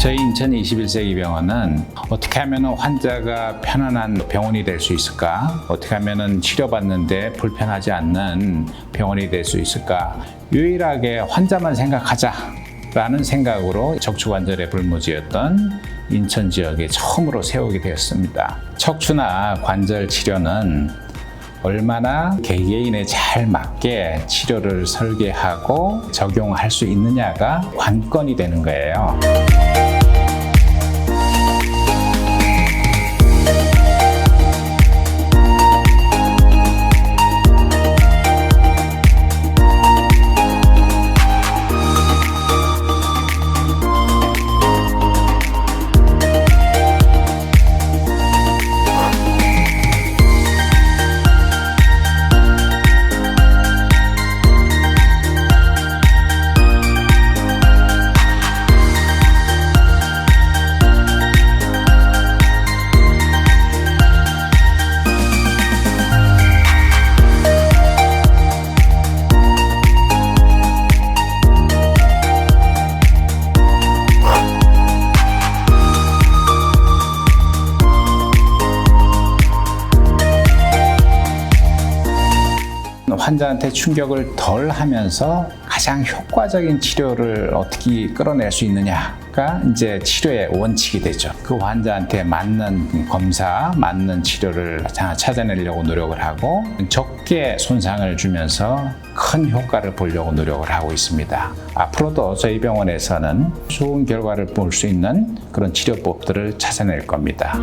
저희 인천 21세기 병원은 어떻게 하면 환자가 편안한 병원이 될 수 있을까? 어떻게 하면 치료받는데 불편하지 않는 병원이 될 수 있을까? 유일하게 환자만 생각하자 라는 생각으로 척추관절의 불모지였던 인천 지역에 처음으로 세우게 되었습니다. 척추나 관절 치료는 얼마나 개개인에 잘 맞게 치료를 설계하고 적용할 수 있느냐가 관건이 되는 거예요. 환자한테 충격을 덜 하면서 가장 효과적인 치료를 어떻게 끌어낼 수 있느냐가 이제 치료의 원칙이 되죠. 그 환자한테 맞는 검사, 맞는 치료를 자- 찾아내려고 노력을 하고 적게 손상을 주면서 큰 효과를 보려고 노력을 하고 있습니다. 앞으로도 저희 병원에서는 좋은 결과를 볼 수 있는 그런 치료법들을 찾아낼 겁니다.